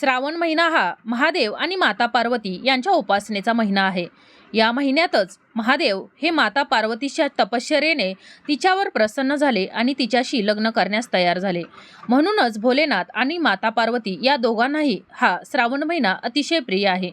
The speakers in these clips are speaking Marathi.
श्रावण महिना हा महादेव आणि माता पार्वती यांच्या उपासनेचा महिना आहे. या महिन्यातच महादेव हे माता पार्वतीच्या तपश्चरेने तिच्यावर प्रसन्न झाले आणि तिच्याशी लग्न करण्यास तयार झाले. म्हणूनच भोलेनाथ आणि माता पार्वती या दोघांनाही हा श्रावण महिना अतिशय प्रिय आहे.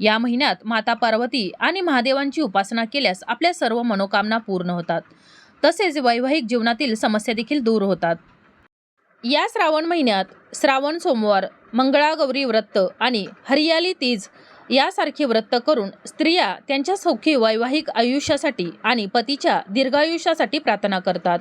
या महिन्यात माता पार्वती आणि महादेवांची उपासना केल्यास आपल्या सर्व मनोकामना पूर्ण होतात. तसेच वैवाहिक जीवनातील समस्या देखील दूर होतात. या श्रावण महिन्यात श्रावण सोमवार मंगळागौरी व्रत आणि हरियाली तीज यासारखी व्रत करून स्त्रिया त्यांच्या सौखी वैवाहिक आयुष्यासाठी आणि पतीच्या दीर्घायुष्यासाठी प्रार्थना करतात.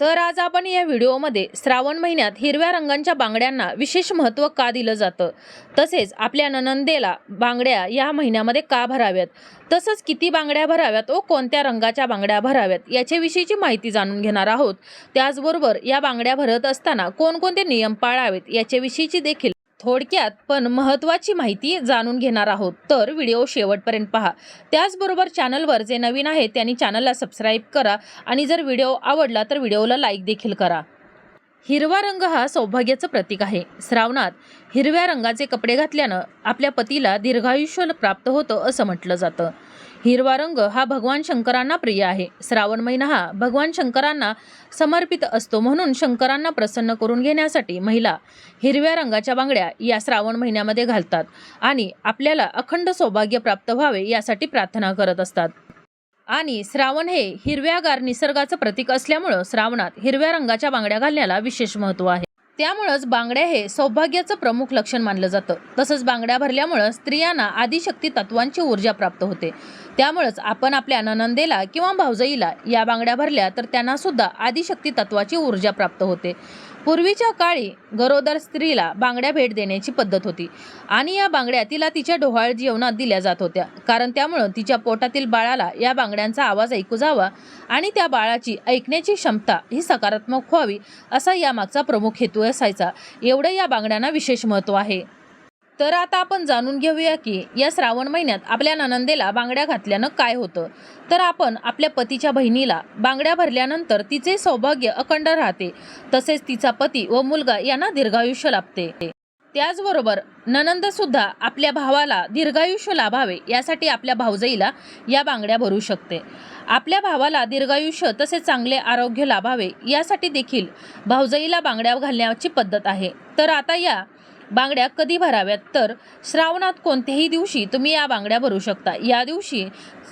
तर आज आपण या व्हिडिओमध्ये श्रावण महिन्यात हिरव्या रंगांच्या बांगड्यांना विशेष महत्त्व का दिलं जातं? तसेच आपल्या ननंदेला बांगड्या या महिन्यामध्ये का भराव्यात? तसंच किती बांगड्या भराव्यात व कोणत्या रंगाच्या बांगड्या भराव्यात याच्याविषयीची माहिती जाणून घेणार आहोत. त्याचबरोबर या बांगड्या भरत असताना कोणकोणते नियम पाळावेत याच्याविषयीची देखील थोडक्यात पण महत्त्वाची माहिती जाणून घेणार आहोत. तर व्हिडिओ शेवटपर्यंत पहा. त्याचबरोबर चॅनलवर जे नवीन आहे त्यांनी चॅनलला सबस्क्राईब करा आणि जर व्हिडिओ आवडला तर व्हिडिओला लाईक देखील करा. हिरवा रंग हा सौभाग्याचं प्रतीक आहे. श्रावणात हिरव्या रंगाचे कपडे घातल्यानं आपल्या पतीला दीर्घायुष्य प्राप्त होतं असं म्हटलं जातं. हिरवा रंग हा भगवान शंकरांना प्रिय आहे. श्रावण महिना हा भगवान शंकरांना समर्पित असतो म्हणून शंकरांना प्रसन्न करून घेण्यासाठी महिला हिरव्या रंगाच्या बांगड्या या श्रावण महिन्यामध्ये घालतात आणि आपल्याला अखंड सौभाग्य प्राप्त व्हावे यासाठी प्रार्थना करत असतात. आणि श्रावण हे हिरव्यागार निसर्गाचं प्रतीक असल्यामुळं श्रावणात हिरव्या रंगाच्या बांगड्या घालण्याला विशेष महत्त्व आहे. त्यामुळंच बांगड्या हे सौभाग्याचं प्रमुख लक्षण मानलं जातं. तसंच बांगड्या भरल्यामुळं स्त्रियांना आदिशक्ती तत्वांची ऊर्जा प्राप्त होते. त्यामुळंच आपण आपल्या ननंदेला किंवा भावजईला या बांगड्या भरल्या तर त्यांना सुद्धा आदिशक्ती तत्वाची ऊर्जा प्राप्त होते. पूर्वीच्या काळी गरोदर स्त्रीला बांगड्या भेट देण्याची पद्धत होती आणि या बांगड्या तिला तिच्या डोहाळ जेवणात दिल्या जात होत्या. कारण त्यामुळं तिच्या पोटातील बाळाला या बांगड्यांचा आवाज ऐकू जावा आणि त्या बाळाची ऐकण्याची क्षमता ही सकारात्मक व्हावी असा यामागचा प्रमुख हेतू असायचा. एवढं या बांगड्यांना विशेष महत्त्व आहे. तर आता आपण जाणून घेऊया की या श्रावण महिन्यात आपल्या ननंदेला बांगड्या घातल्यानं काय होतं? तर आपण आपल्या पतीच्या बहिणीला बांगड्या भरल्यानंतर तिचे सौभाग्य अखंड राहते. तसेच तिचा पती व मुलगा यांना दीर्घायुष्य लाभते. त्याचबरोबर ननंद सुद्धा आपल्या भावाला दीर्घायुष्य लाभावे यासाठी आपल्या भाऊजईला या बांगड्या भरू शकते. आपल्या भावाला दीर्घायुष्य तसेच चांगले आरोग्य लाभावे यासाठी देखील भाऊजईला बांगड्या घालण्याची पद्धत आहे. तर आता या बांगड्या कधी भराव्यात? तर श्रावणात कोणत्याही दिवशी तुम्ही या बांगड्या भरू शकता. या दिवशी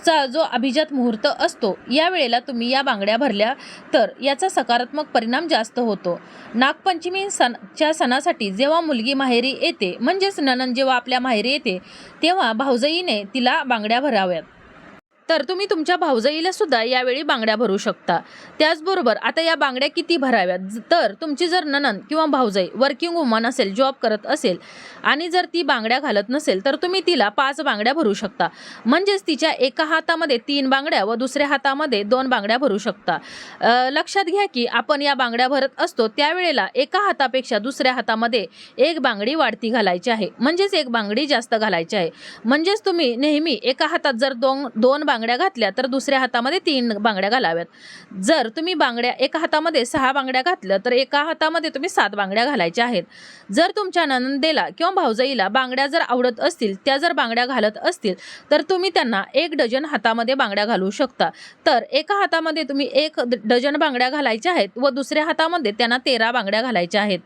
चा जो अभिजात मुहूर्त असतो या वेळेला तुम्ही या बांगड्या भरल्या तर याचा सकारात्मक परिणाम जास्त होतो. नागपंचमी सणच्या सणासाठी जेव्हा मुलगी माहेरी येते म्हणजेच ननन जेव्हा आपल्या माहेरी येते तेव्हा भाऊजईने तिला बांगड्या भराव्यात. तर तुम्ही तुमच्या भाऊजाईला सुद्धा यावेळी बांगड्या भरू शकता. त्याचबरोबर आता या बांगड्या किती भराव्यात? तर तुमची जर ननन किंवा भाऊजाई वर्किंग वुमन असेल जॉब करत असेल आणि जर ती बांगड्या घालत नसेल तर तुम्ही तिला पाच बांगड्या भरू शकता. म्हणजेच तिच्या एका हातामध्ये तीन बांगड्या व दुसऱ्या हातामध्ये दोन बांगड्या भरू शकता. लक्षात घ्या की आपण या बांगड्या भरत असतो त्यावेळेला एका हातापेक्षा दुसऱ्या हातामध्ये एक बांगडी वाढती घालायची आहे. म्हणजेच एक बांगडी जास्त घालायची आहे. म्हणजेच तुम्ही नेहमी एका हातात जर दोन दोन बांगड्या घातल्या तर दुसऱ्या हातामध्ये तीन बांगड्या घालाव्यात. जर तुम्ही बांगड्या एका हातामध्ये सहा बांगड्या घातल्या तर एका हातामध्ये तुम्ही सात बांगड्या घालायच्या आहेत. जर तुमच्या ननंदेला किंवा भाऊजाईला बांगड्या जर आवडत असतील त्या जर बांगड्या घालत असतील तर तुम्ही त्यांना एक डझन हातामध्ये बांगड्या घालू शकता. तर एका हातामध्ये तुम्ही एक डझन बांगड्या घालायच्या आहेत व दुसऱ्या हातामध्ये त्यांना तेरा बांगड्या घालायच्या आहेत.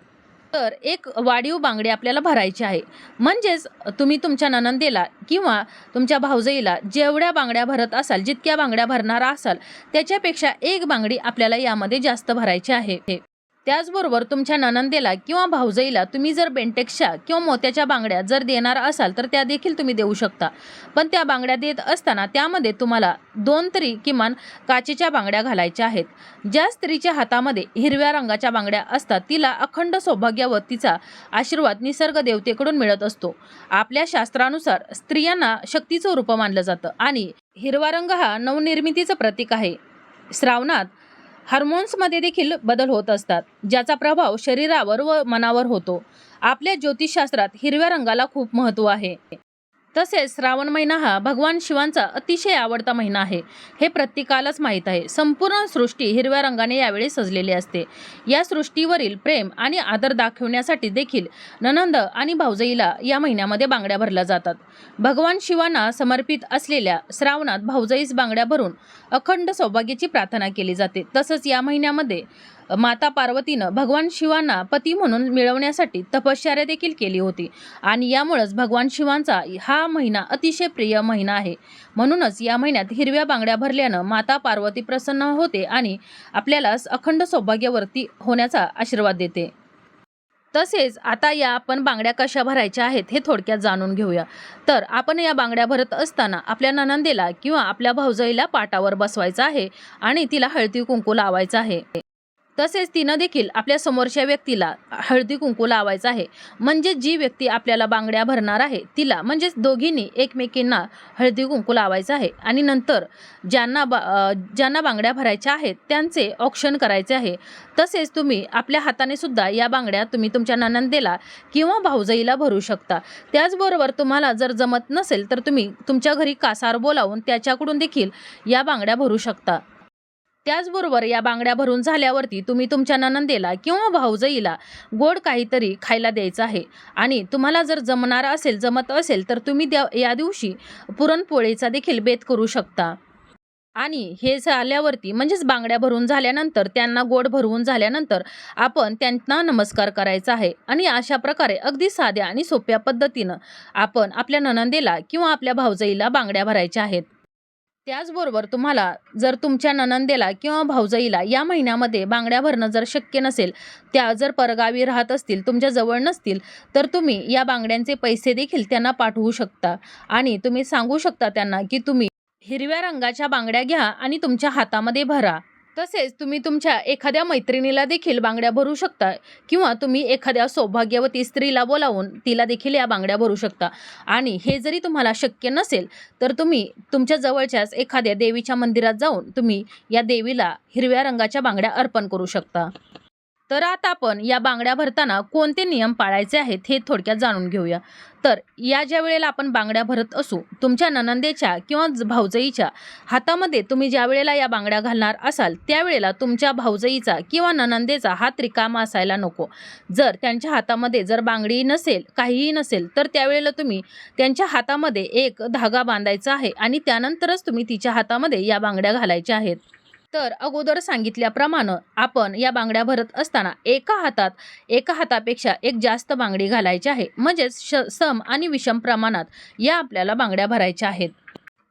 तर एक वाढीव बांगडी आपल्याला भरायची आहे. म्हणजेच तुम्ही तुमच्या ननंदेला किंवा तुमच्या भाऊजईला जेवढ्या बांगड्या भरत असाल जितक्या बांगड्या भरणारा असाल त्याच्यापेक्षा एक बांगडी आपल्याला यामध्ये जास्त भरायची आहे. त्याचबरोबर तुमच्या ननंदेला किंवा भाऊजाईला तुम्ही जर बेंटेक्सच्या किंवा मोत्याच्या बांगड्या जर देणार असाल तर त्या देखील तुम्ही देऊ शकता. पण त्या बांगड्या देत असताना त्यामध्ये तुम्हाला दोन तरी किमान काचेच्या बांगड्या घालायच्या आहेत. ज्या स्त्रीच्या हातामध्ये हिरव्या रंगाच्या बांगड्या असतात तिला अखंड सौभाग्य व तिचा आशीर्वाद निसर्ग देवतेकडून मिळत असतो. आपल्या शास्त्रानुसार स्त्रियांना शक्तीचं रूप मानलं जातं आणि हिरवा रंग हा नवनिर्मितीचं प्रतीक आहे. श्रावणात हार्मोन्समध्ये देखील बदल होत असतात ज्याचा प्रभाव शरीरावर व मनावर होतो. आपल्या ज्योतिषशास्त्रात हिरव्या रंगाला खूप महत्त्व आहे. तसेच श्रावण महिना हा भगवान शिवांचा अतिशय आवडता महिना आहे. हे प्रत्येकालाच माहीत आहे. संपूर्ण सृष्टी हिरव्या रंगाने यावेळी सजलेली असते. या सृष्टीवरील प्रेम आणि आदर दाखवण्यासाठी देखील ननंद आणि भाऊजईला या महिन्यामध्ये बांगड्या भरल्या जातात. भगवान शिवांना समर्पित असलेल्या श्रावणात भाऊजाईस बांगड्या भरून अखंड सौभाग्याची प्रार्थना केली जाते. तसंच या महिन्यामध्ये माता पार्वतीनं भगवान शिवांना पती म्हणून मिळवण्यासाठी तपश्चर्या देखील केली होती. आणि यामुळंच भगवान शिवांचा हा महिना अतिशय प्रिय महिना आहे. म्हणूनच या महिन्यात हिरव्या बांगड्या भरल्यानं माता पार्वती प्रसन्न होते आणि आपल्याला अखंड सौभाग्यवर्ती होण्याचा आशीर्वाद देते. तसेच आता या आपण बांगड्या कशा भरायच्या आहेत हे थोडक्यात जाणून घेऊया. तर आपण या बांगड्या भरत असताना आपल्या ननंदेला किंवा आपल्या भाऊजाईला पाटावर बसवायचं आहे आणि तिला हळदी कुंकू लावायचं आहे. तसेच तिनं देखील आपल्या समोरच्या व्यक्तीला हळदी कुंकू लावायचं आहे. म्हणजे जी व्यक्ती आपल्याला बांगड्या भरणार आहे तिला म्हणजेच दोघींनी एकमेकींना हळदी कुंकू लावायचं आहे. आणि नंतर ज्यांना बा ज्यांना बांगड्या भरायच्या आहेत त्यांचे ऑप्शन करायचे आहे. तसेच तुम्ही आपल्या हाताने सुद्धा या बांगड्या तुम्ही तुमच्या ननंदेला किंवा भाऊजाईला भरू शकता. त्याचबरोबर तुम्हाला जर जमत नसेल तर तुम्ही तुमच्या घरी कासार बोलावून त्याच्याकडून देखील या बांगड्या भरू शकता. त्याचबरोबर या बांगड्या भरून झाल्यावरती तुम्ही तुमच्या ननंदेला किंवा भाऊजईला गोड काहीतरी खायला द्यायचं आहे. आणि तुम्हाला जर जमणार असेल जमत असेल तर तुम्ही द्या या दिवशी पुरणपोळीचा देखील बेत करू शकता. आणि हे झाल्यावरती म्हणजेच बांगड्या भरून झाल्यानंतर त्यांना गोड भरवून झाल्यानंतर आपण त्यांना नमस्कार करायचा आहे. आणि अशा प्रकारे अगदी साध्या आणि सोप्या पद्धतीनं आपण आपल्या ननंदेला किंवा आपल्या भाऊजईला बांगड्या भरायच्या आहेत. त्याचबरोबर तुम्हाला जर तुमच्या ननंदेला किंवा भाऊजाईला या महिन्यामध्ये बांगड्या भरणं जर शक्य नसेल त्या जर परगावी राहत असतील तुमच्या जवळ नसतील तर तुम्ही या बांगड्यांचे पैसे देखील त्यांना पाठवू शकता. आणि तुम्ही सांगू शकता त्यांना की तुम्ही हिरव्या रंगाच्या बांगड्या घ्या आणि तुमच्या हातामध्ये भरा. तसेच तुम्ही तुमच्या एखाद्या मैत्रिणीला देखील बांगड्या भरू शकता किंवा तुम्ही एखाद्या सौभाग्यवती स्त्रीला बोलावून तिला देखील या बांगड्या भरू शकता. आणि हे जरी तुम्हाला शक्य नसेल तर तुम्ही तुमच्या जवळच्याच एखाद्या देवीच्या मंदिरात जाऊन तुम्ही या देवीला हिरव्या रंगाच्या बांगड्या अर्पण करू शकता. तर आता आपण या बांगड्या भरताना कोणते नियम पाळायचे आहेत हे थोडक्यात जाणून घेऊया. तर या ज्या वेळेला आपण बांगड्या भरत असू तुमच्या ननंदेच्या किंवा भाऊजईच्या हातामध्ये तुम्ही ज्या वेळेला या बांगड्या घालणार असाल त्यावेळेला तुमच्या भाऊजईचा किंवा ननंदेचा हात रिकामा असायला नको. जर त्यांच्या हातामध्ये जर बांगडी नसेल काहीही नसेल तर त्यावेळेला तुम्ही त्यांच्या हातामध्ये एक धागा बांधायचा आहे आणि त्यानंतरच तुम्ही तिच्या हातामध्ये या बांगड्या घालायच्या आहेत. तर अगोदर सांगितल्याप्रमाणे आपण या बांगड्या भरत असताना एका हातात एका हातापेक्षा एक जास्त बांगडी घालायची आहे. म्हणजेच श सम आणि विषम प्रमाणात या आपल्याला बांगड्या भरायच्या आहेत.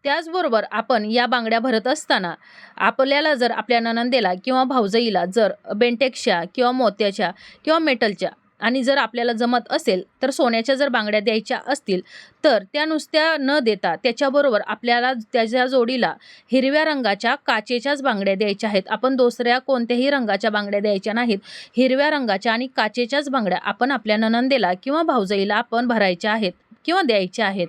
त्याचबरोबर आपण या बांगड्या भरत असताना आपल्याला जर आपल्या ननंदेला किंवा भाऊजईला जर बेंटेक्सच्या किंवा मोत्याच्या किंवा मेटलच्या आणि जर आपल्याला जमत असेल तर सोन्याच्या जर बांगड्या द्यायच्या असतील तर त्या नुसत्या न देता त्याच्याबरोबर आपल्याला त्याच्या जोडीला हिरव्या रंगाच्या काचेच्याच बांगड्या द्यायच्या आहेत. आपण दुसऱ्या कोणत्याही रंगाच्या बांगड्या द्यायच्या नाहीत. हिरव्या रंगाच्या आणि काचेच्याच बांगड्या आपण आपल्या ननंदेला किंवा भाऊजाईला आपण भरायच्या आहेत किंवा द्यायच्या आहेत.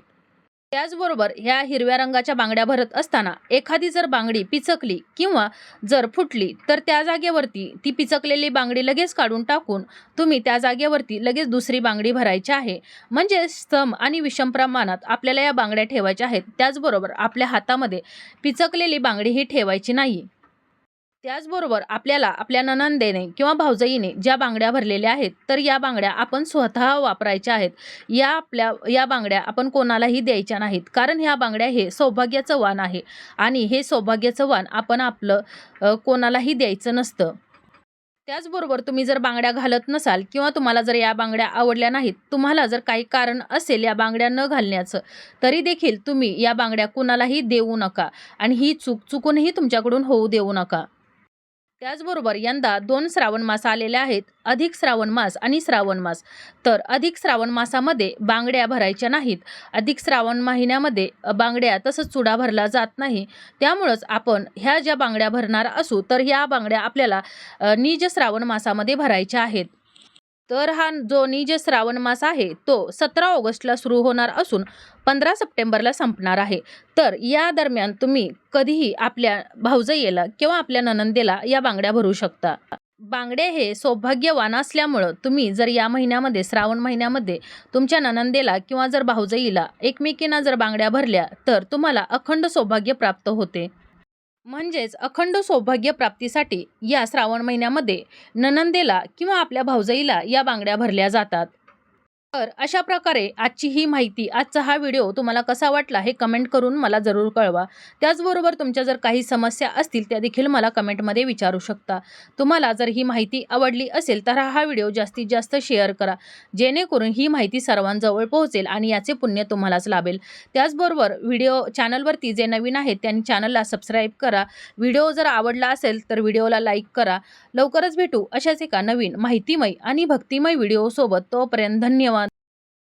त्याचबरोबर ह्या हिरव्या रंगाच्या बांगड्या भरत असताना एखादी जर बांगडी पिचकली किंवा जर फुटली तर त्या जागेवरती ती पिचकलेली बांगडी लगेच काढून टाकून तुम्ही त्या जागेवरती लगेच दुसरी बांगडी भरायची आहे. म्हणजे सम आणि विषम प्रमाणात आपल्याला या बांगड्या ठेवायच्या आहेत. त्याचबरोबर आपल्या हातामध्ये पिचकलेली बांगडी ही ठेवायची नाही त्याचबरोबर आपल्याला आपल्या ननंदेने किंवा भाऊजाईने ज्या बांगड्या भरलेल्या आहेत तर या बांगड्या आपण स्वतः वापरायच्या आहेत. या आपल्या या बांगड्या आपण कोणालाही द्यायच्या नाहीत. कारण ह्या बांगड्या हे सौभाग्याचं वाण आहे. आणि हे सौभाग्याचं वाण आपण आपलं कोणालाही द्यायचं नसतं. त्याचबरोबर तुम्ही जर बांगड्या घालत नसाल किंवा तुम्हाला जर या बांगड्या आवडल्या नाहीत तुम्हाला जर काही कारण असेल या बांगड्या न घालण्याचं तरी देखील तुम्ही या बांगड्या कुणालाही देऊ नका. आणि ही चूक चुकूनही तुमच्याकडून होऊ देऊ नका. त्याचबरोबर यंदा दोन श्रावण मास आलेले आहेत. अधिक श्रावण मास आणि श्रावण मास. तर अधिक श्रावण मासामध्ये बांगड्या भरायच्या नाहीत. अधिक श्रावण महिन्यामध्ये बांगड्या तसंच चुडा भरला जात नाही. त्यामुळंच आपण ह्या ज्या बांगड्या भरणार असू तर ह्या बांगड्या आपल्याला निज श्रावण मासामध्ये भरायच्या आहेत. तर हा जो निज श्रावण मास आहे तो सतरा ऑगस्टला सुरू होणार असून पंधरा सप्टेंबरला संपणार आहे. तर या दरम्यान तुम्ही कधीही आपल्या भाऊजईला किंवा आपल्या ननंदेला या बांगड्या भरू शकता. बांगडे हे सौभाग्यवान असल्यामुळं तुम्ही जर या महिन्यामध्ये श्रावण महिन्यामध्ये तुमच्या ननंदेला किंवा जर भाऊजईला एकमेकींना जर बांगड्या भरल्या तर तुम्हाला अखंड सौभाग्य प्राप्त होते. म्हणजेच अखंड सौभाग्य प्राप्तीसाठी या श्रावण महिन्यामध्ये ननंदेला किंवा आपल्या भाऊजाईला या बांगड्या भरल्या जातात. तर अशा प्रकारे आजची ही माहिती आजचा हा व्हिडिओ तुम्हाला कसा वाटला हे कमेंट करून मला जरूर कळवा. त्याचबरोबर तुमच्या जर काही समस्या असतील त्या देखील मला कमेंटमध्ये विचारू शकता. तुम्हाला जर ही माहिती आवडली असेल तर हा व्हिडिओ जास्तीत जास्त शेअर करा. जेणेकरून ही माहिती सर्वांजवळ पोहोचेल आणि याचे पुण्य तुम्हालाच लाभेल. त्याचबरोबर व्हिडिओ चॅनलवरती जे नवीन आहेत त्यांनी चॅनलला सबस्क्राईब करा. व्हिडिओ जर आवडला असेल तर व्हिडिओला लाईक करा. लवकरच भेटू अशाच एका नवीन माहितीमय आणि भक्तिमय व्हिडिओसोबत. तोपर्यंत धन्यवाद.